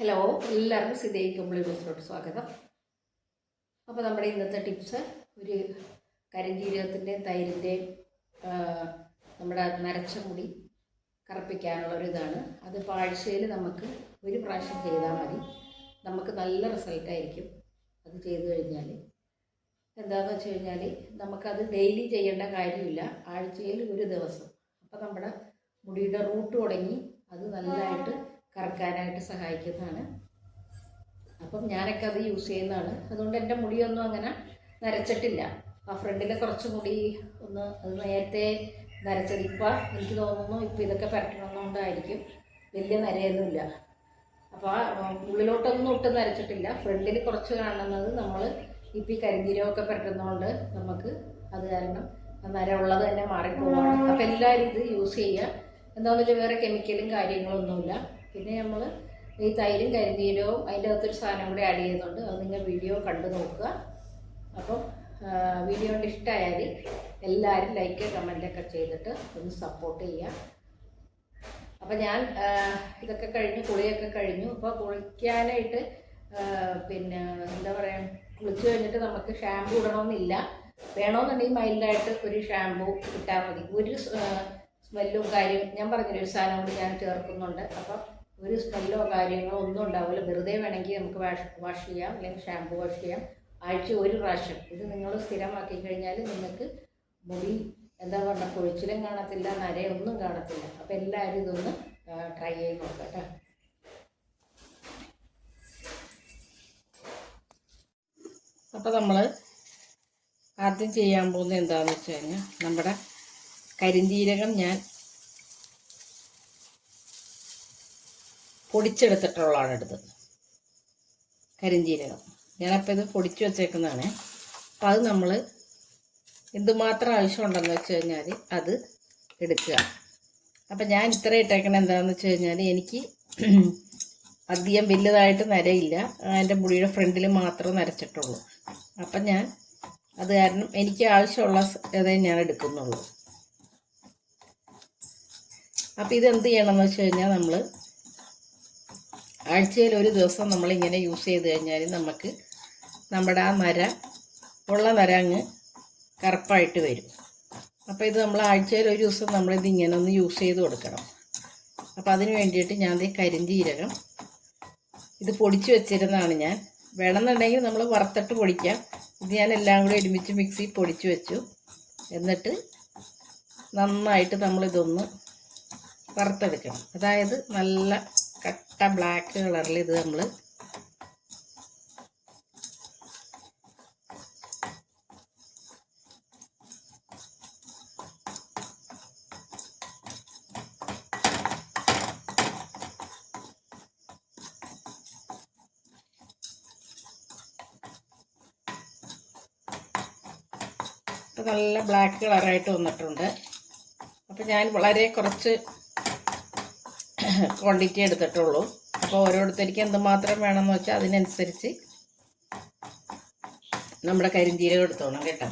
Hello എല്ലാവർക്കും സിതേക്ക് കുമ്പളി ബസ്സിലോട്ട് സ്വാഗതം. അപ്പോൾ നമ്മുടെ ഇന്നത്തെ ടിപ്സ് ഒരു കരിഞ്ജീരകത്തിന്റെയും തൈരിന്റെയും നമ്മുടെ നരച്ച മുടി കറുപ്പിക്കാനുള്ള ഒരു ഇതാണ്. അത് പാഴ്ചയിൽ നമുക്ക് ഒരു പ്രാവശ്യം ചെയ്താൽ മതി. നമുക്ക് നല്ല റിസൾട്ടായിരിക്കും അത് ചെയ്തു കഴിഞ്ഞാൽ എന്താണെന്ന് വെച്ച് കഴിഞ്ഞാൽ നമുക്കത് ഡെയിലി ചെയ്യേണ്ട കാര്യമില്ല. ആഴ്ചയിൽ ഒരു ദിവസം. അപ്പോൾ നമ്മുടെ മുടിയുടെ റൂട്ട് തുടങ്ങി അത് നല്ലതായിട്ട് കറക്കാനായിട്ട് സഹായിക്കുന്നതാണ്. അപ്പം ഞാനൊക്കെ അത് യൂസ് ചെയ്യുന്നതാണ്. അതുകൊണ്ട് എന്റെ മുടിയൊന്നും അങ്ങനെ നരച്ചിട്ടില്ല. ആ ഫ്രണ്ടിലെ കുറച്ച് മുടി ഒന്ന് അത് നേരത്തെ നരച്ചത്. എനിക്ക് തോന്നുന്നു ഇപ്പം ഇതൊക്കെ പരട്ടണമെന്നുകൊണ്ടായിരിക്കും. വലിയ നരയൊന്നുമില്ല. അപ്പോൾ ഉള്ളിലോട്ടൊന്നും ഒട്ടും നരച്ചിട്ടില്ല. ഫ്രണ്ടിൽ കുറച്ച് കാണുന്നത് നമ്മൾ ഇപ്പം ഈ കരിഞ്ചീരകമൊക്കെ പരട്ടുന്നതുകൊണ്ട് നമുക്ക് അത് കാരണം നര ഉള്ളത് തന്നെ മാറിപ്പോവാണ്. അപ്പോൾ എല്ലാവരും ഇത് യൂസ് ചെയ്യുക. എന്താണെന്ന് വെച്ചാൽ വേറെ കെമിക്കലും കാര്യങ്ങളൊന്നുമില്ല. പിന്നെ നമ്മൾ ഈ തൈരും കരിനീരവും അതിന്റെ അകത്തൊരു സാധനം കൂടി ആഡ് ചെയ്യുന്നുണ്ട്. അത് നിങ്ങൾ വീഡിയോ കണ്ടു നോക്കുക. അപ്പം വീഡിയോ ഇഷ്ടമായാൽ എല്ലാവരും ലൈക്ക് കമന്റൊക്കെ ചെയ്തിട്ട് ഒന്ന് സപ്പോർട്ട് ചെയ്യുക. അപ്പം ഞാൻ ഇതൊക്കെ കഴിഞ്ഞു കുളിയൊക്കെ കഴിഞ്ഞു. അപ്പോൾ കുളിക്കാനായിട്ട് പിന്നെ എന്താ പറയുക കുളിച്ചു കഴിഞ്ഞിട്ട് നമുക്ക് ഷാമ്പു ഇടണമെന്നില്ല. വേണമെന്നുണ്ടെങ്കിൽ മൈൽഡായിട്ട് ഒരു ഷാമ്പു ഇട്ടാൽ മതി. ഒരു സ്മെല്ലും കാര്യം ഞാൻ പറഞ്ഞൊരു സാധനം കൂടി ഞാൻ ചേർക്കുന്നുണ്ട്. അപ്പം ഒരു സ്മെല്ലോ കാര്യങ്ങളോ ഒന്നും ഉണ്ടാവില്ല. വെറുതെ വേണമെങ്കിൽ നമുക്ക് വാഷ് വാഷ് ചെയ്യാം. അല്ലെങ്കിൽ ഷാമ്പു വാഷ് ചെയ്യാം. ആഴ്ച ഒരു പ്രാവശ്യം. ഇത് നിങ്ങൾ സ്ഥിരമാക്കി കഴിഞ്ഞാൽ നിങ്ങൾക്ക് മുടി എന്താ പറയുക കൊഴിച്ചിലും കാണത്തില്ല നരയൊന്നും കാണത്തില്ല. അപ്പം എല്ലാവരും ഇതൊന്ന് ട്രൈ ചെയ്ത് നോക്കാം കേട്ടോ. അപ്പോൾ നമ്മൾ ആദ്യം ചെയ്യാൻ പോകുന്നത് എന്താണെന്ന് വെച്ച് കഴിഞ്ഞാൽ നമ്മുടെ കരിഞ്ജീരകം ഞാൻ പൊടിച്ചെടുത്തിട്ടുള്ളതാണ് എടുത്തത്. കരിഞ്ജീരകം ഞാനപ്പോൾ ഇത് പൊടിച്ചു വച്ചേക്കുന്നതാണ്. അപ്പം അത് നമ്മൾ എന്തുമാത്രം ആവശ്യമുണ്ടെന്ന് വെച്ച് കഴിഞ്ഞാൽ അത് എടുക്കുക. അപ്പം ഞാൻ ഇത്ര ഇട്ടേക്കണ എന്താണെന്ന് വെച്ച് കഴിഞ്ഞാൽ എനിക്ക് അധികം വലുതായിട്ട് നരയില്ല. എന്റെ മുടിയുടെ ഫ്രണ്ടിൽ മാത്രം നരച്ചിട്ടുള്ളൂ. അപ്പം ഞാൻ അത് കാരണം എനിക്ക് ആവശ്യമുള്ള ഇതേ ഞാൻ എടുക്കുന്നുള്ളൂ. അപ്പം ഇതെന്ത് ചെയ്യണമെന്ന് വെച്ച് കഴിഞ്ഞാൽ നമ്മൾ ആഴ്ചയിൽ ഒരു ദിവസം നമ്മളിങ്ങനെ യൂസ് ചെയ്ത് കഴിഞ്ഞാൽ നമുക്ക് നമ്മുടെ ആ നര ഉള്ള നര അങ്ങ് കറുപ്പായിട്ട് വരും. അപ്പോൾ ഇത് നമ്മൾ ആഴ്ചയിൽ ഒരു ദിവസം നമ്മളിത് ഇങ്ങനെ ഒന്ന് യൂസ് ചെയ്ത് കൊടുക്കണം. അപ്പോൾ അതിന് വേണ്ടിയിട്ട് ഞാൻ ഈ കരിഞ്ചീരകം ഇത് പൊടിച്ച് വെച്ചിരുന്നതാണ് ഞാൻ. വേണമെന്നുണ്ടെങ്കിൽ നമ്മൾ വറുത്തിട്ട് പൊടിക്കാം. ഇത് ഞാൻ എല്ലാം കൂടി ഒരുമിച്ച് മിക്സി പൊടിച്ച് വെച്ചു. എന്നിട്ട് നന്നായിട്ട് നമ്മളിതൊന്ന് വറുത്തെടുക്കണം. അതായത് നല്ല കട്ട ബ്ലാക്ക് കളറിൽ ഇത് നമ്മൾ നല്ല ബ്ലാക്ക് കളറായിട്ട് വന്നിട്ടുണ്ട്. അപ്പം ഞാൻ വളരെ കുറച്ച് ക്വാണ്ടിറ്റി എടുത്തിട്ടുള്ളൂ. അപ്പോൾ ഓരോരുത്തർക്ക് എന്തുമാത്രം വേണമെന്ന് വെച്ചാൽ അതിനനുസരിച്ച് നമ്മുടെ കരിഞ്ചീരകം എടുത്തോണം കേട്ടോ.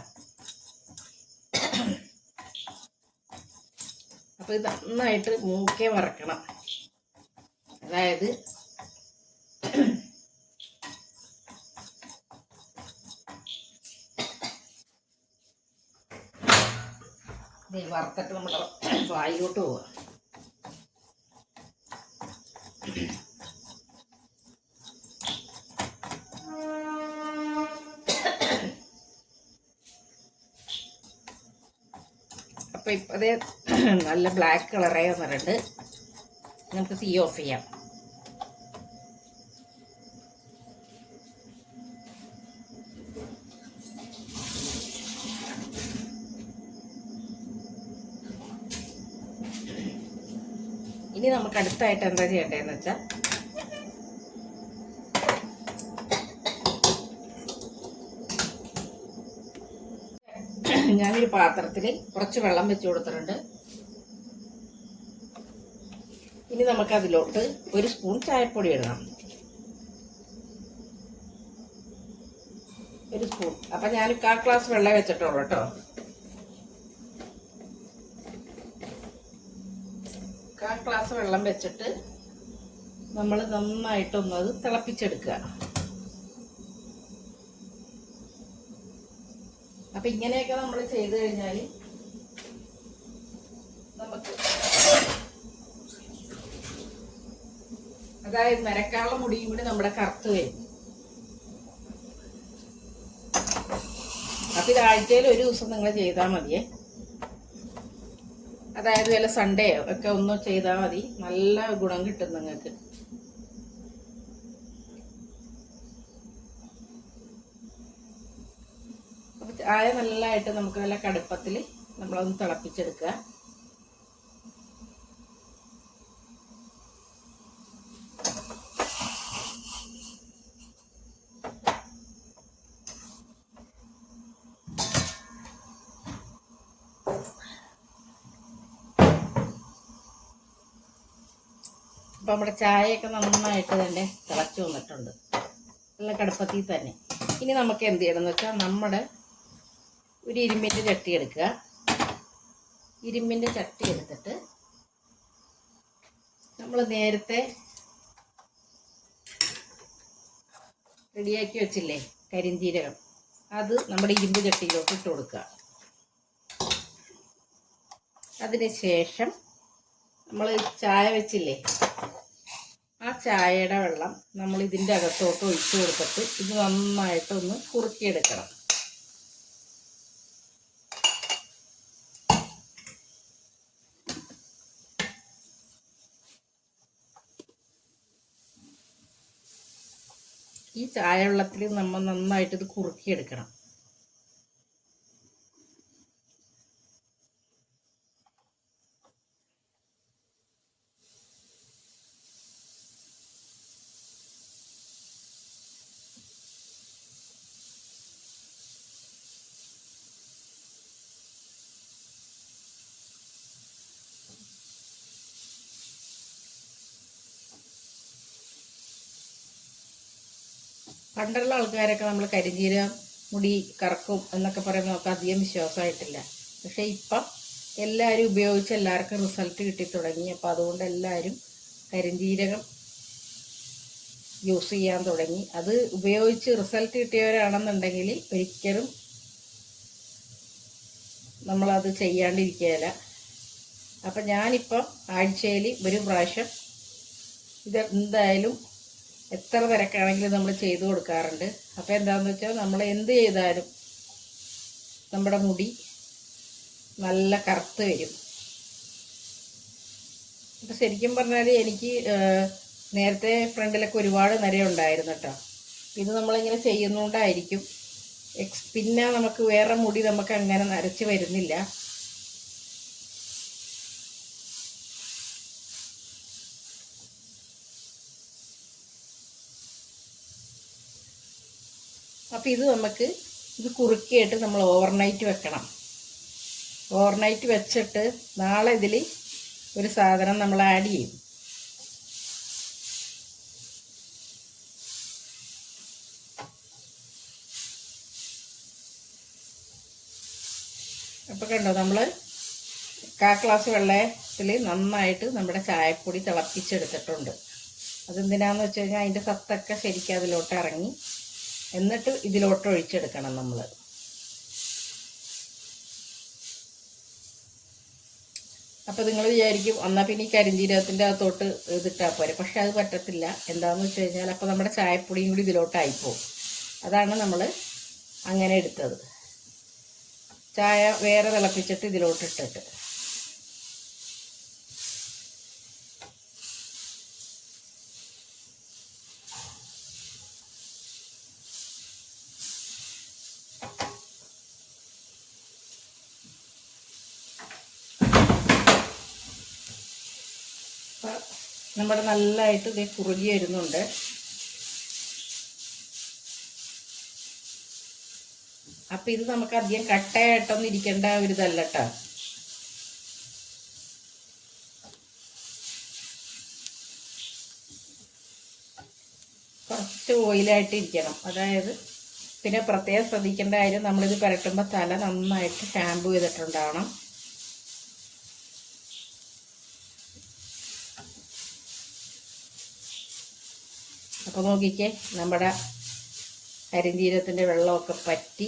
അപ്പോൾ ഇത് നന്നായിട്ട് മൂക്കെ വറക്കണം. അതായത് വറുത്തിട്ട് നമ്മുടെ വായിലോട്ട് പോവാം അപ്പോൾ ഇപ്പം അതേ നല്ല ബ്ലാക്ക് കളറായി വന്നിട്ടുണ്ട്. നമുക്ക് സീ ഓഫ് ചെയ്യാം. ഇനി നമുക്ക് അടുത്തായിട്ട് എന്താ ചെയ്യേണ്ടതെന്ന് വെച്ചാൽ പാത്രത്തിൽ കുറച്ച് വെള്ളം വെച്ച് കൊടുത്തിട്ടുണ്ട്. ഇനി നമുക്ക് അതിലോട്ട് ഒരു സ്പൂൺ ചായപ്പൊടി ഇടണം. ഒരു സ്പൂൺ. അപ്പം ഞാൻ കാ ഗ്ലാസ് വെള്ളം വെച്ചിട്ടുള്ളൂ കേട്ടോ. കാ ഗ്ലാസ് വെള്ളം വെച്ചിട്ട് നമ്മൾ നന്നായിട്ടൊന്നത് തിളപ്പിച്ചെടുക്കുക. അപ്പം ഇങ്ങനെയൊക്കെ നമ്മൾ ചെയ്തു കഴിഞ്ഞാൽ നമുക്ക് അതായത് നരക്കാനുള്ള മുടിയും കൂടി നമ്മുടെ കറുത്ത് വരും. അപ്പം ഇത് ആഴ്ചയിൽ ഒരു ദിവസം നിങ്ങൾ ചെയ്താൽ മതിയേ. അതായത് വല്ല സൺഡേ ഒക്കെ ഒന്ന് ചെയ്താൽ മതി. നല്ല ഗുണം കിട്ടും നിങ്ങൾക്ക് ചായ നല്ലതായിട്ട് നമുക്ക് നല്ല കടുപ്പത്തിൽ നമ്മളൊന്ന് തിളപ്പിച്ചെടുക്കുക. അപ്പോൾ നമ്മുടെ ചായയൊക്കെ നന്നായിട്ട് തന്നെ തിളച്ചു വന്നിട്ടുണ്ട്. നല്ല കടുപ്പത്തിൽ തന്നെ. ഇനി നമുക്ക് എന്ത് ചെയ്യണം എന്ന് വെച്ചാൽ നമ്മുടെ ഒരു ഇരുമ്പിന്റെ ചട്ടി എടുക്കുക. ഇരുമ്പിന്റെ ചട്ടി എടുത്തിട്ട് നമ്മൾ നേരത്തെ റെഡിയാക്കി വെച്ചില്ലേ കരിഞ്ചീരകം. അത് നമ്മുടെ ഇരുമ്പ് ചട്ടിയിലോട്ട് ഇട്ട് കൊടുക്കുക. അതിന് ശേഷം നമ്മൾ ചായ വെച്ചില്ലേ ആ ചായയുടെ വെള്ളം നമ്മൾ ഇതിന്റെ അകത്തോട്ട് ഒഴിച്ചു കൊടുത്തിട്ട് ഇത് നന്നായിട്ടൊന്ന് കുറുക്കിയെടുക്കണം ഈ ചായ വെള്ളത്തിൽ നമ്മൾ നന്നായിട്ട് ഇത് കുറുക്കിയെടുക്കണം. പണ്ടുള്ള ആൾക്കാരൊക്കെ നമ്മൾ കരിഞ്ചീരകം മുടി കറക്കും എന്നൊക്കെ പറയുമ്പോൾ നമുക്ക് അധികം വിശ്വാസമായിട്ടില്ല. പക്ഷേ ഇപ്പം എല്ലാവരും ഉപയോഗിച്ച് എല്ലാവർക്കും റിസൾട്ട് കിട്ടി തുടങ്ങി. അപ്പോൾ അതുകൊണ്ട് എല്ലാവരും കരിഞ്ചീരകം യൂസ് ചെയ്യാൻ തുടങ്ങി. അത് ഉപയോഗിച്ച് റിസൾട്ട് കിട്ടിയവരാണെന്നുണ്ടെങ്കിൽ ഒരിക്കലും നമ്മളത് ചെയ്യാണ്ടിരിക്കുകയില്ല അപ്പം ഞാനിപ്പം ആഴ്ചയിൽ ഒരു പ്രാവശ്യം ഇത് എന്തായാലും എത്ര തിരക്കാണെങ്കിലും നമ്മൾ ചെയ്തു കൊടുക്കാറുണ്ട്. അപ്പോൾ എന്താണെന്ന് വെച്ചാൽ നമ്മൾ എന്ത് ചെയ്താലും നമ്മുടെ മുടി നല്ല കറുത്ത് വരും. അപ്പം ശരിക്കും പറഞ്ഞാൽ എനിക്ക് നേരത്തെ ഫ്രണ്ടിലൊക്കെ ഒരുപാട് നരയുണ്ടായിരുന്നു കേട്ടോ ഇത് നമ്മളിങ്ങനെ ചെയ്യുന്നതുകൊണ്ടായിരിക്കും എക്സ് പിന്നെ നമുക്ക് വേറെ മുടി നമുക്ക് അങ്ങനെ നരച്ച് വരുന്നില്ല. അപ്പോൾ ഇത് നമുക്ക് ഇത് കുറുക്കിയിട്ട് നമ്മൾ ഓവർനൈറ്റ് വെക്കണം. ഓവർനൈറ്റ് വെച്ചിട്ട് നാളെ ഇതിൽ ഒരു സാധനം നമ്മൾ ആഡ് ചെയ്യും. അപ്പോൾ കണ്ടോ നമ്മൾ കാ ഗ്ലാസ് വെള്ളത്തിൽ നന്നായിട്ട് നമ്മുടെ ചായപ്പൊടി തിളപ്പിച്ചെടുത്തിട്ടുണ്ട്. അതെന്തിനാന്ന് വെച്ച് കഴിഞ്ഞാൽ അതിന്റെ സത്തൊക്കെ ശരിക്കും അതിലോട്ട് ഇറങ്ങി. എന്നിട്ട് ഇതിലോട്ട് ഒഴിച്ചെടുക്കണം നമ്മൾ അപ്പോൾ നിങ്ങൾ വിചാരിക്കും എന്നാൽ പിന്നെ ഈ കരിഞ്ചീരകത്തിന്റെ അകത്തോട്ട് ഇതിട്ടാൽ പോരെ. പക്ഷെ അത് പറ്റത്തില്ല. എന്താണെന്ന് വെച്ച് കഴിഞ്ഞാൽ അപ്പോൾ നമ്മുടെ ചായപ്പൊടിയും കൂടി ഇതിലോട്ടായിപ്പോവും അതാണ് നമ്മൾ അങ്ങനെ എടുത്തത്. ചായ വേറെ തിളപ്പിച്ചിട്ട് ഇതിലോട്ട് ഇട്ടിട്ട് അപ്പം നമ്മുടെ നല്ലതായിട്ട് ഇത് കുറുകി വരുന്നുണ്ട്. അപ്പം ഇത് നമുക്ക് അധികം കട്ടയായിട്ടൊന്നും ഇരിക്കേണ്ട ഒരു ഇതല്ല കുറച്ച് ഓയിലായിട്ട് ഇരിക്കണം. അതായത് പിന്നെ പ്രത്യേകം ശ്രദ്ധിക്കേണ്ട കാര്യം നമ്മളിത് പുരട്ടുമ്പോൾ തല നന്നായിട്ട് ഷാമ്പു ചെയ്തിട്ടുണ്ടാവണം. അപ്പോൾ നോക്കിക്കേ നമ്മുടെ അരിഞ്ചീരത്തിന്റെ വെള്ളമൊക്കെ പറ്റി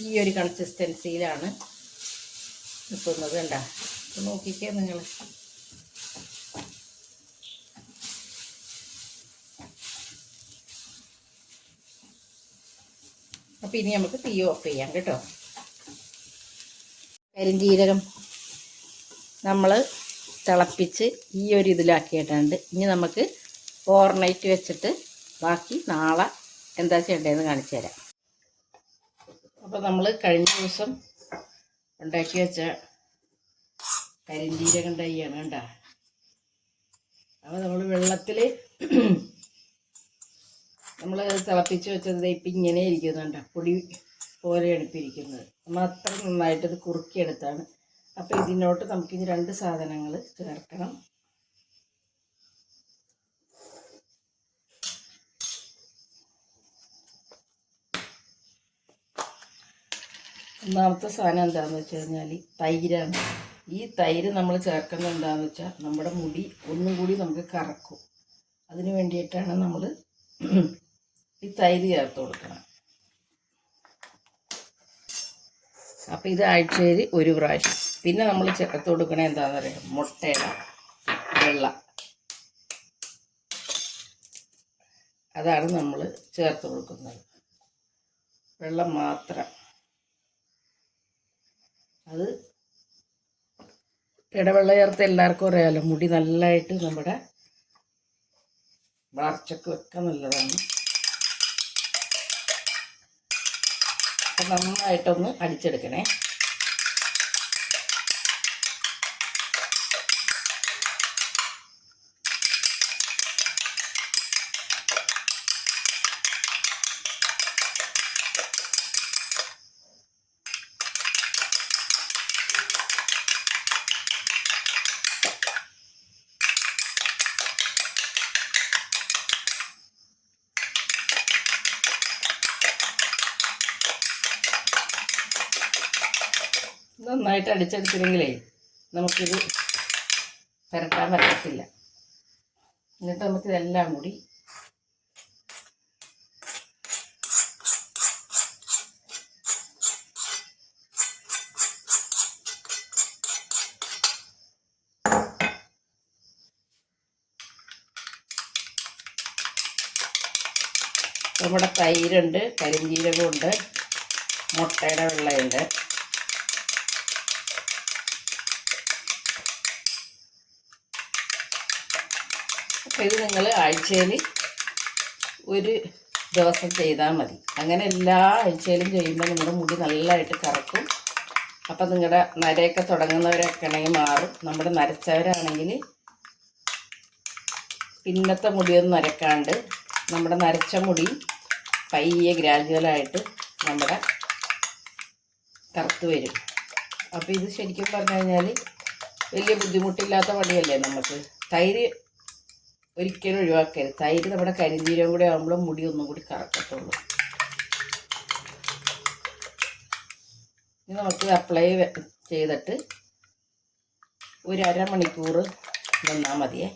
ഈ ഒരു കൺസിസ്റ്റൻസിയിലാണ് നിൽക്കുന്നത് കണ്ട. അപ്പോൾ നോക്കിക്കേ നിങ്ങൾ അപ്പോൾ ഇനി നമുക്ക് തീ ഓഫ് ചെയ്യാം കേട്ടോ. കരിഞ്ചീരകം നമ്മൾ തിളപ്പിച്ച് ഈ ഒരു ഇതിലാക്കിയിട്ടുണ്ട്. ഇനി നമുക്ക് ഓവർനൈറ്റ് വെച്ചിട്ട് ബാക്കി നാളെ എന്താ ചെയ്യേണ്ടതെന്ന് കാണിച്ചു തരാം. അപ്പോൾ നമ്മൾ കഴിഞ്ഞ ദിവസം ഉണ്ടാക്കി വെച്ച കരിന്തീരകം തൈയാണ് കണ്ട? അപ്പോൾ നമ്മൾ വെള്ളത്തിൽ നമ്മൾ തിളപ്പിച്ച് വെച്ചത് ഇപ്പം ഇങ്ങനെ ഇരിക്കുന്നുണ്ട് പൊടി പോലെയാണ് ഇപ്പം ഇരിക്കുന്നത്. നമ്മൾ അത്ര നന്നായിട്ടത് കുറുക്കിയെടുത്താണ്. അപ്പോൾ ഇതിനോട്ട് നമുക്കിനി രണ്ട് സാധനങ്ങൾ ചേർക്കണം. ഒന്നാമത്തെ സാധനം എന്താണെന്ന് വെച്ച് കഴിഞ്ഞാൽ തൈരാണ്. ഈ തൈര് നമ്മൾ ചേർക്കുന്നത് എന്താണെന്ന് വെച്ചാൽ നമ്മുടെ മുടി ഒന്നും കൂടി നമുക്ക് കറക്കും. അതിന് വേണ്ടിയിട്ടാണ് നമ്മൾ ഈ തൈര് ചേർത്ത് കൊടുക്കണം അപ്പോൾ ഇത് ആഴ്ചയിൽ ഒരു പ്രാവശ്യം. പിന്നെ നമ്മൾ ചേർത്ത് കൊടുക്കണേ എന്താണെന്ന് പറയുക മുട്ടയുടെ വെള്ള. അതാണ് നമ്മൾ ചേർത്ത് കൊടുക്കുന്നത്. വെള്ളം മാത്രം. അത് ഇടവെള്ള ചേർത്ത് എല്ലാവർക്കും അറിയാമല്ലോ മുടി നല്ലതായിട്ട് നമ്മുടെ വളർച്ചക്ക് ഒക്കെ നല്ലതാണ്. നന്നായിട്ടൊന്ന് അടിച്ചെടുക്കണേ. നന്നായിട്ട് അടിച്ചെടുത്തില്ലെങ്കിലേ നമുക്കിത് പുരട്ടാൻ പറ്റത്തില്ല. എന്നിട്ട് നമുക്കിതെല്ലാം കൂടി നമ്മുടെ തൈരുണ്ട് കരിഞ്ജീരകമുണ്ട് മുട്ടയുടെ വെള്ളമുണ്ട് ഇത് നിങ്ങൾ ആഴ്ചയിൽ ഒരു ദിവസം ചെയ്താൽ മതി. അങ്ങനെ എല്ലാ ആഴ്ചയിലും ചെയ്യുമ്പോൾ നിങ്ങളുടെ മുടി നല്ലതായിട്ട് കറക്കും. അപ്പം നിങ്ങളുടെ നരയൊക്കെ തുടങ്ങുന്നവരൊക്കെ ആണെങ്കിൽ മാറും. നമ്മുടെ നരച്ചവരാണെങ്കിൽ പിന്നത്തെ മുടിയൊന്നും നരക്കാണ്ട് നമ്മുടെ നരച്ച മുടി പയ്യെ ഗ്രാജുവലായിട്ട് നമ്മുടെ കറുത്ത് വരും. അപ്പോൾ ഇത് ശരിക്കും പറഞ്ഞു കഴിഞ്ഞാൽ വലിയ ബുദ്ധിമുട്ടില്ലാത്ത പണിയല്ലേ നമുക്ക്? തൈര് ഒരിക്കലും ഒഴിവാക്കരുത്. തൈര് നമ്മുടെ കരിഞ്ചീരം കൂടെ ആകുമ്പോൾ മുടി ഒന്നും കൂടി കറക്കത്തുള്ളൂ. ഇനി നമുക്ക് അപ്ലൈ ചെയ്തിട്ട് ഒരു അരമണിക്കൂർ നിന്നാൽ മതിയേ.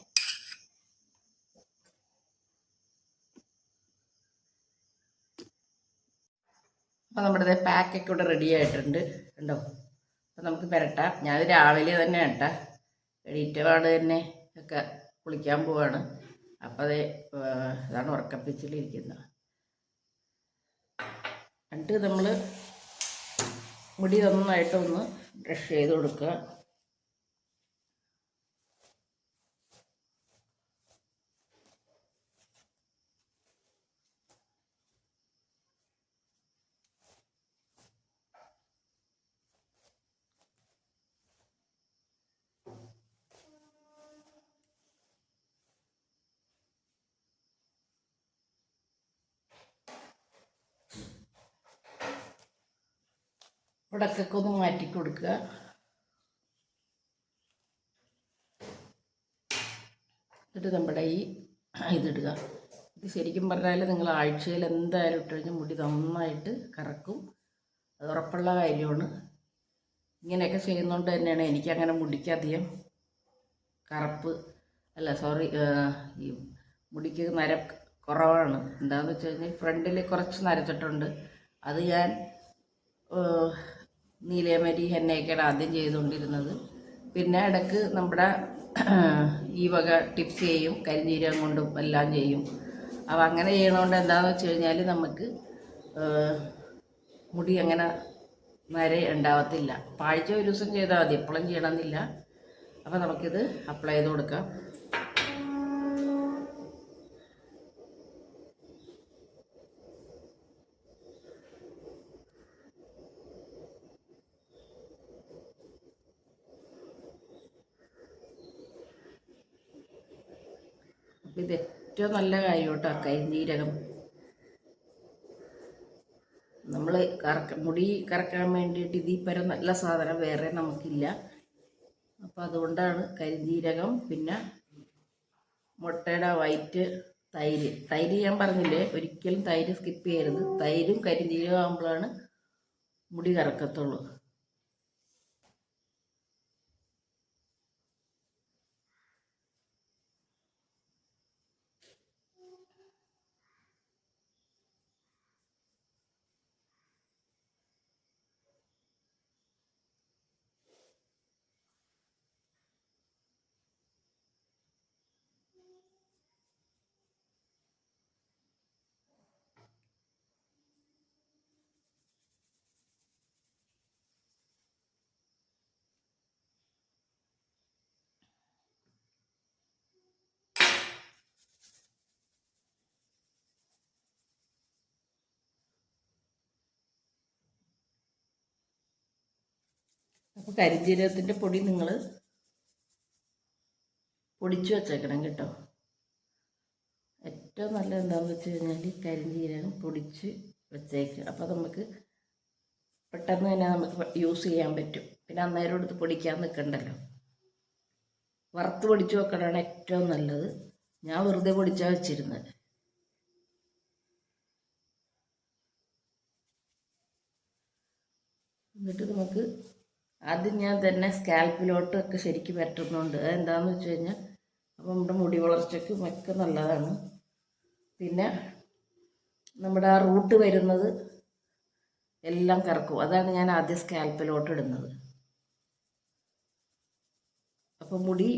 അപ്പോൾ നമ്മുടെ പാക്കൊക്കെ ഇവിടെ റെഡി ആയിട്ടുണ്ട്. ഉണ്ടോ അപ്പോൾ നമുക്ക് പുരട്ടാം. ഞാനത് രാവിലെ തന്നെ ഇട്ടാ എണീറ്റപാട് തന്നെ ഒക്കെ കുളിക്കാൻ പോവാണ്. അപ്പോൾ അതെ ഇതാണ് ഉറക്കപ്പിച്ചിലിരിക്കുന്നത്. എന്നിട്ട് നമ്മൾ മുടി നന്നായിട്ടൊന്ന് ബ്രഷ് ചെയ്ത് കൊടുക്കുക. ഉടക്കൊക്കെ ഒന്ന് മാറ്റി കൊടുക്കുക. എന്നിട്ട് നമ്മുടെ ഈ ഇതിടുക. ഇത് ശരിക്കും പറഞ്ഞാൽ നിങ്ങൾ ആഴ്ചയിൽ എന്തായാലും ഇട്ട് കഴിഞ്ഞാൽ മുടി നന്നായിട്ട് കറക്കും. അത് ഉറപ്പുള്ള കാര്യമാണ്. ഇങ്ങനെയൊക്കെ ചെയ്യുന്നതുകൊണ്ട് തന്നെയാണ് എനിക്കങ്ങനെ മുടിക്കധികം കറുപ്പ് അല്ല സോറി ഈ മുടിക്ക് നര കുറവാണ്. എന്താണെന്ന് വെച്ച് കഴിഞ്ഞാൽ ഫ്രണ്ടിൽ കുറച്ച് നരച്ചിട്ടുണ്ട്. അത് ഞാൻ ഏഹ്, നീലയമരി ഹെന്നയൊക്കെയാണ് ആദ്യം ചെയ്തുകൊണ്ടിരുന്നത്. പിന്നെ ഇടയ്ക്ക് നമ്മുടെ ഈ വക ടിപ്സ് ചെയ്യും കരിഞ്ജീരകം കൊണ്ടും എല്ലാം ചെയ്യും. അപ്പോൾ അങ്ങനെ ചെയ്യണോണ്ട് എന്താണെന്ന് വെച്ച് കഴിഞ്ഞാൽ നമുക്ക് മുടി അങ്ങനെ നേരെ ഉണ്ടാവത്തില്ല. പാഴ്ച ഒരു ദിവസം ചെയ്താൽ മതി എപ്പോഴും ചെയ്യണമെന്നില്ല. അപ്പോൾ നമുക്കിത് അപ്ലൈ ചെയ്ത് കൊടുക്കാം അപ്പം ഇത് ഏറ്റവും നല്ല കാര്യം കേട്ടോ കരിനീരകം നമ്മൾ കറക്ക മുടി കറക്കാൻ വേണ്ടിയിട്ട് ഇതിൽ പരം നല്ല സാധനം വേറെ നമുക്കില്ല. അപ്പം അതുകൊണ്ടാണ് കരിഞ്ജീരകം പിന്നെ മുട്ടയുടെ വൈറ്റ് തൈര്. തൈര് ഞാൻ പറഞ്ഞില്ലേ ഒരിക്കലും തൈര് സ്കിപ്പ് ചെയ്യരുത്. തൈരും കരിഞ്ജീരകം ആകുമ്പോഴാണ് മുടി കറക്കത്തുള്ളൂ. അപ്പോൾ കരിഞ്ജീരകത്തിന്റെ പൊടി നിങ്ങൾ പൊടിച്ചു വച്ചേക്കണം കേട്ടോ. ഏറ്റവും നല്ലത് എന്താണെന്ന് വെച്ച് കഴിഞ്ഞാൽ കരിഞ്ജീരകം പൊടിച്ച് വെച്ചേക്കുക അപ്പോൾ നമുക്ക് പെട്ടെന്ന് തന്നെ നമുക്ക് യൂസ് ചെയ്യാൻ പറ്റും. പിന്നെ അന്നേരം എടുത്ത് പൊടിക്കാൻ നിൽക്കണ്ടല്ലോ വറുത്ത് പൊടിച്ചു വെക്കണതാണ് ഏറ്റവും നല്ലത്. ഞാൻ വെറുതെ പൊടിച്ചാൽ വെച്ചിരുന്നത് എന്നിട്ട് നമുക്ക് ആദ്യം ഞാൻ തന്നെ സ്കാൽപ്പിലോട്ടൊക്കെ ശരിക്കും പറ്റുന്നുണ്ട് അതെന്താണെന്ന് വെച്ച് കഴിഞ്ഞാൽ അപ്പോൾ നമ്മുടെ മുടി വളർച്ചയ്ക്കും ഒക്കെ നല്ലതാണ്. പിന്നെ നമ്മുടെ ആ റൂട്ട് വരുന്നത് എല്ലാം കറക്കും. അതാണ് ഞാൻ ആദ്യം സ്കാൽപ്പിലോട്ട് ഇടുന്നത്. അപ്പോൾ മുടി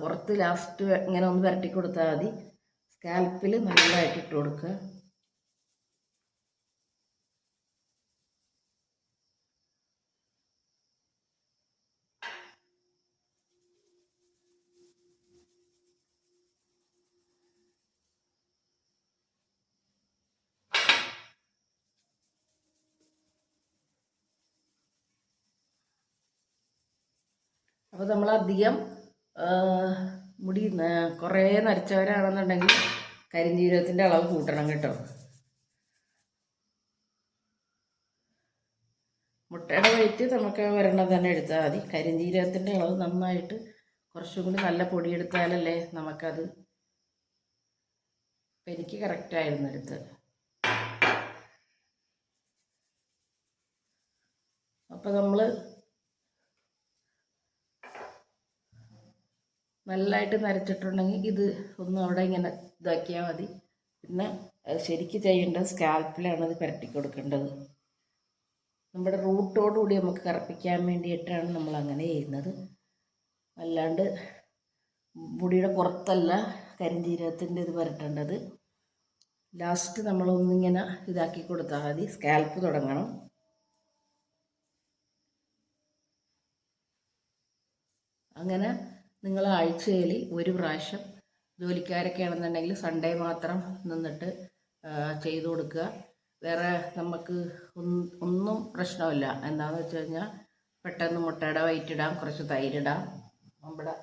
പുറത്ത് ലാസ്റ്റ് ഇങ്ങനെ ഒന്ന് പുരട്ടി കൊടുത്താൽ മതി. സ്കാൽപ്പിൽ നല്ലതായിട്ട് ഇട്ട് കൊടുക്കുക. അപ്പോൾ നമ്മൾ അധികം മുടി കുറേ നരച്ചവരാണെന്നുണ്ടെങ്കിൽ കരിഞ്ജീരകത്തിന്റെ അളവ് കൂട്ടണം കേട്ടോ. മുട്ടയുടെ വെയിറ്റ് നമുക്ക് വരണം തന്നെ എടുത്താൽ മതി. കരിഞ്ജീരകത്തിന്റെ അളവ് നന്നായിട്ട് കുറച്ചും കൂടി നല്ല പൊടി എടുത്താലല്ലേ നമുക്കത് എനിക്ക് കറക്റ്റായിരുന്നു എടുത്ത്. അപ്പോൾ നമ്മൾ നല്ലതായിട്ട് നരച്ചിട്ടുണ്ടെങ്കിൽ ഇത് ഒന്ന് അവിടെ ഇങ്ങനെ ഇതാക്കിയാൽ മതി. പിന്നെ ശരിക്ക് ചെയ്യേണ്ടത് സ്കാൽപ്പിലാണ് അത് പുരട്ടി കൊടുക്കേണ്ടത്. നമ്മുടെ റൂട്ടോടുകൂടി നമുക്ക് കറപ്പിക്കാൻ വേണ്ടിയിട്ടാണ് നമ്മൾ അങ്ങനെ ചെയ്യുന്നത്. അല്ലാണ്ട് മുടിയുടെ പുറത്തല്ല കരിഞ്ജീരകത്തിന്റെ ഇത് പുരട്ടേണ്ടത്. ലാസ്റ്റ് നമ്മളൊന്നിങ്ങനെ ഇതാക്കി കൊടുത്താൽ മതി. സ്കാൽപ്പ് തുടങ്ങണം. അങ്ങനെ നിങ്ങൾ ആഴ്ചയിൽ ഒരു പ്രാവശ്യം ജോലിക്കാരൊക്കെ ആണെന്നുണ്ടെങ്കിൽ സൺഡേ മാത്രം നിന്നിട്ട് ചെയ്തു കൊടുക്കുക. വേറെ നമുക്ക് ഒന്നും- പ്രശ്നമില്ല. എന്താണെന്ന് വെച്ച് കഴിഞ്ഞാൽ പെട്ടെന്ന് മുട്ടയുടെ വൈറ്റ് ഇടാം കുറച്ച് തൈരിടാം നമ്മുടെ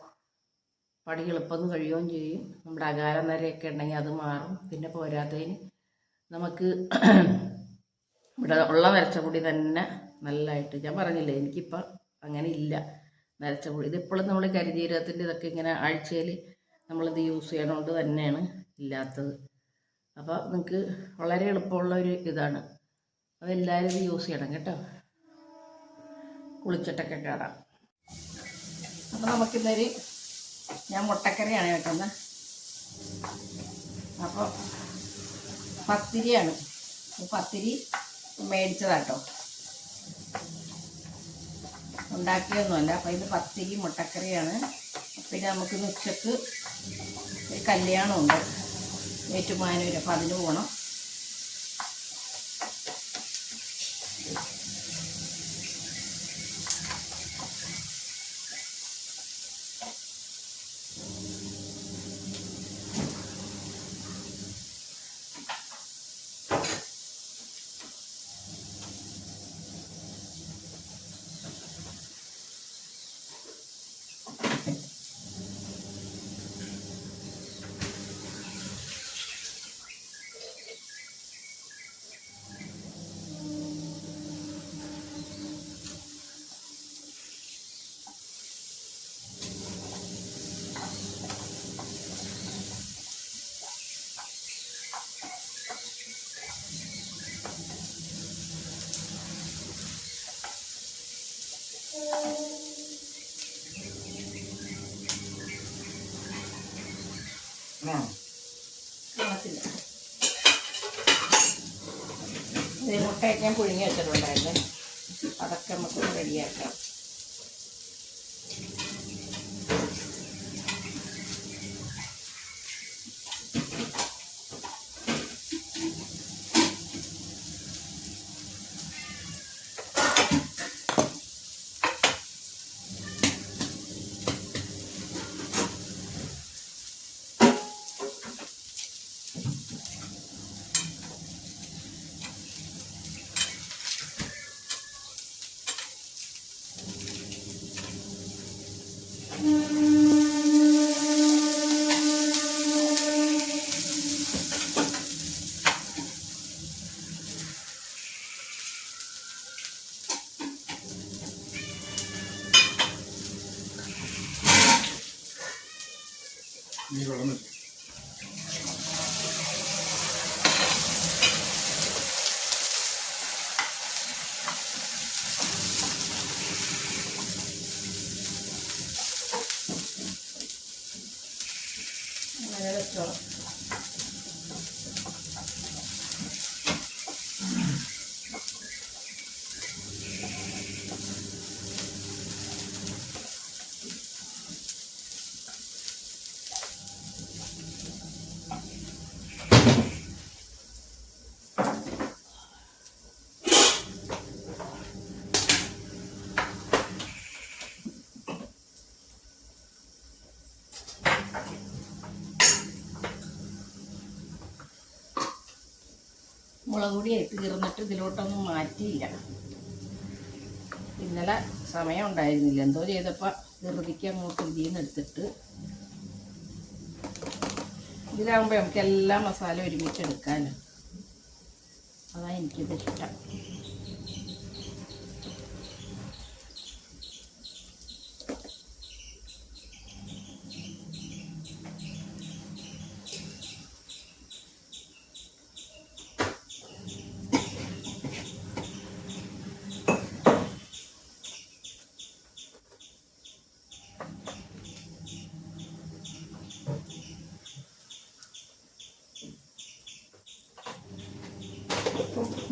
പണി എളുപ്പം കഴിയുകയും ചെയ്യും. നമ്മുടെ അകാല നരയൊക്കെ ഉണ്ടെങ്കിൽ അത് മാറും. പിന്നെ പോരാത്തതിന് നമുക്ക് ഇവിടെ ഉള്ള വരച്ച പൊടി തന്നെ നല്ലതായിട്ട് ഞാൻ പറഞ്ഞില്ലേ എനിക്കിപ്പം അങ്ങനെ ഇല്ല. നരച്ച പൊടി ഇതിപ്പോഴും നമ്മൾ കരിജീരകത്തിന്റെ ഇതൊക്കെ ഇങ്ങനെ ആഴ്ചയിൽ നമ്മളിത് യൂസ് ചെയ്യണോണ്ട് തന്നെയാണ് ഇല്ലാത്തത്. അപ്പോൾ നിങ്ങൾക്ക് വളരെ എളുപ്പമുള്ള ഒരു ഇതാണ്. അതെല്ലാവരും ഇത് യൂസ് ചെയ്യണം കേട്ടോ. കുളിച്ചിട്ടൊക്കെ കാണാം അപ്പോൾ നമുക്കിന്നൊരു ഞാൻ മുട്ടക്കറിയാണ് കേട്ടത് അപ്പോൾ പത്തിരിയാണ്. പത്തിരി മേടിച്ചതാട്ടോ. ഉണ്ടാക്കിയൊന്നുമല്ല അപ്പം ഇത് പത്തിരി മുട്ടക്കറിയാണ്. പിന്നെ നമുക്ക് ഉച്ചയ്ക്ക് ഒരു കല്യാണമുണ്ട്. ഏറ്റുമാനൂർ അപ്പം അതിന് പോകണം കാണത്തില്ല മുട്ടയൊക്കെ ഞാൻ പുഴുങ്ങി വെച്ചിട്ടുണ്ടായിരുന്നു. അതൊക്കെ നമുക്ക് റെഡിയാക്കാം നീ വെള്ളം വെച്ചു അങ്ങനെ വെച്ചോളാം മുളക് തീർന്നിട്ട് ഇതിലോട്ടൊന്നും മാറ്റിയില്ല. ഇന്നലെ സമയം ഉണ്ടായിരുന്നില്ല. എന്തോ ചെയ്തപ്പോൾ വെറുതിക്ക് അങ്ങോട്ട് ഇതിൽ നിന്ന് എടുത്തിട്ട് ഇതിലാകുമ്പോൾ നമുക്ക് എല്ലാ മസാല ഒരുമിച്ച് എടുക്കാനും അതാണ് എനിക്കിത് ഇഷ്ടം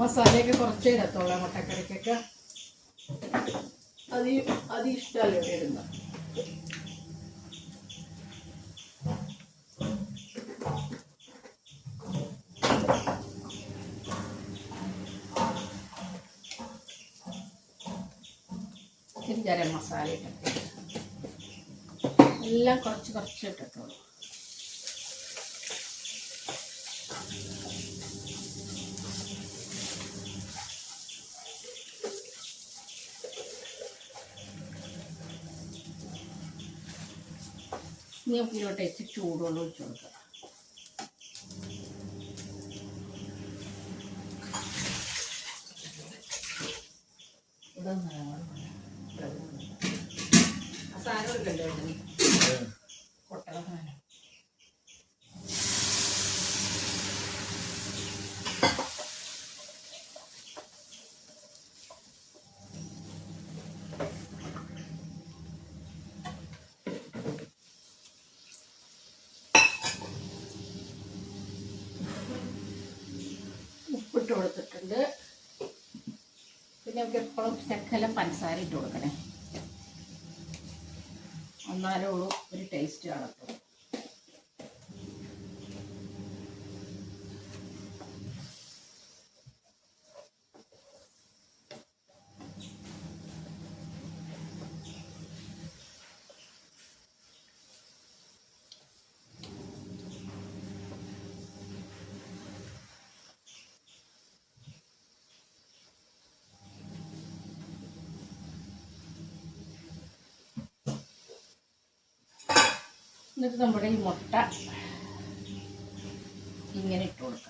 മസാലയൊക്കെ കുറച്ച് ഇടത്തോളാം മുട്ടക്കറിക്കൊക്കെ. അത് അത് ഇഷ്ടമല്ല ഇവിടെ ഇടുന്നത് ഗരം മസാല ഇട്ടിട്ട്. എല്ലാം കുറച്ച് കുറച്ച് ഇട്ടിട്ടുള്ളൂ ഇനി നമുക്ക് ഇതിലോട്ട് ഇച്ചിരി ചൂടുവെള്ളം ഒഴിച്ചു കൊടുക്കാം. ഇതൊന്ന് ആ സാധനം എടുക്കണ്ടേ? സാധനം. നിങ്ങൾക്ക് എപ്പോഴും ശക്കല പഞ്ചസാര ഇട്ട് കൊടുക്കണേ. എന്നാലേ ഉള്ളൂ ഒരു ടേസ്റ്റ് കാണത്തുള്ളൂ. എന്നിട്ട് നമ്മുടെ ഈ മുട്ട ഇങ്ങനെ ഇട്ട് കൊടുക്കാം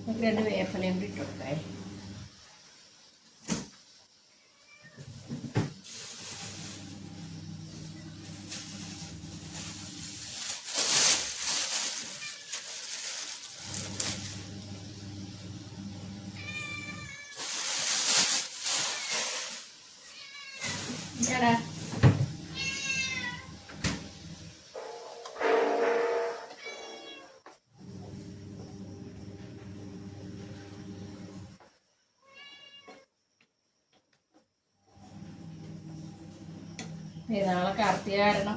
എന്നിട്ട് രണ്ട് വേപ്പലയും കൂടി ഇട്ട് കൊടുക്കാം ഞാനാ ദേ നാളെ കാർത്തിക കാരണം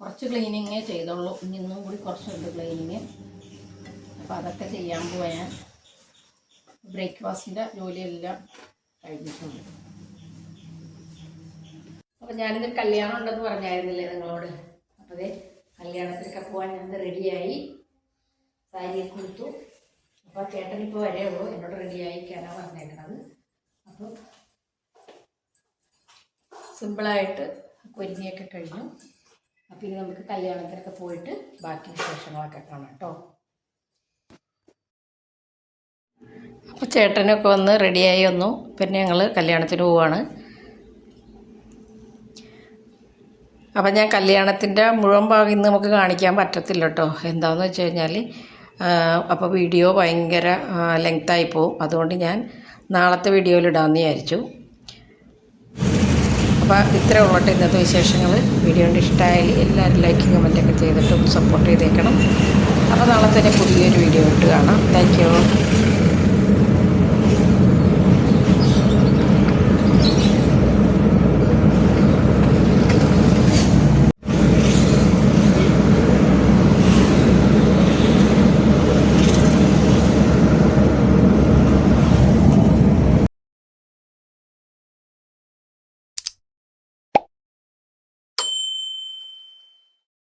കുറച്ച് ക്ലീനിങ്ങേ ചെയ്തുള്ളൂ. ഇനി ഇന്നും കൂടി കുറച്ചുണ്ട് ക്ലീനിങ് അപ്പോൾ അതൊക്കെ ചെയ്യാൻ പോയാൽ ബ്രേക്ക്ഫാസ്റ്റിന്റെ ജോലിയെല്ലാം കഴിഞ്ഞിട്ടുണ്ട്. അപ്പോൾ ഞാനിത് കല്യാണം ഉണ്ടെന്ന് പറഞ്ഞായിരുന്നില്ലേ നിങ്ങളോട്? അപ്പോൾ അതെ കല്യാണത്തിലൊക്കെ പോകാൻ ഞാൻ റെഡിയായി സാരിയെ കൊടുത്തു അപ്പോൾ ചേട്ടൻ ഇപ്പോൾ വരേ ഉള്ളൂ. എന്നോട് റെഡിയായിക്കാനാണ് പറഞ്ഞേക്കണത്. അപ്പോൾ സിമ്പിളായിട്ട് കൊരിഞ്ഞിയൊക്കെ കഴിഞ്ഞു. അപ്പം ഇനി നമുക്ക് കല്യാണത്തിനൊക്കെ പോയിട്ട് ബാക്കി വിശേഷങ്ങളൊക്കെ കാണാം കേട്ടോ അപ്പോൾ ചേട്ടനൊക്കെ വന്ന് റെഡിയായി വന്നു. പിന്നെ ഞങ്ങൾ കല്യാണത്തിന് പോവാണ്. അപ്പം ഞാൻ കല്യാണത്തിന്റെ മുഴുവൻ ഭാഗം ഇന്ന് നമുക്ക് കാണിക്കാൻ പറ്റത്തില്ല കേട്ടോ എന്താണെന്ന് വെച്ച് കഴിഞ്ഞാൽ അപ്പോൾ വീഡിയോ ഭയങ്കര ലെങ്തായി പോവും. അതുകൊണ്ട് ഞാൻ നാളത്തെ വീഡിയോയിൽ ഇടാമെന്ന് വിചാരിച്ചു. അപ്പോൾ ഇത്രയേ ഉള്ളട്ടെ ഇന്നത്തെ വിശേഷങ്ങൾ വീഡിയോ കൊണ്ട് ഇഷ്ടമായി എല്ലാവരും ലൈക്കും കമന്റൊക്കെ ചെയ്തിട്ടും സപ്പോർട്ട് ചെയ്തേക്കണം. അപ്പോൾ നാളെ തന്നെ പുതിയൊരു വീഡിയോ ഇട്ട് കാണാം. Thank you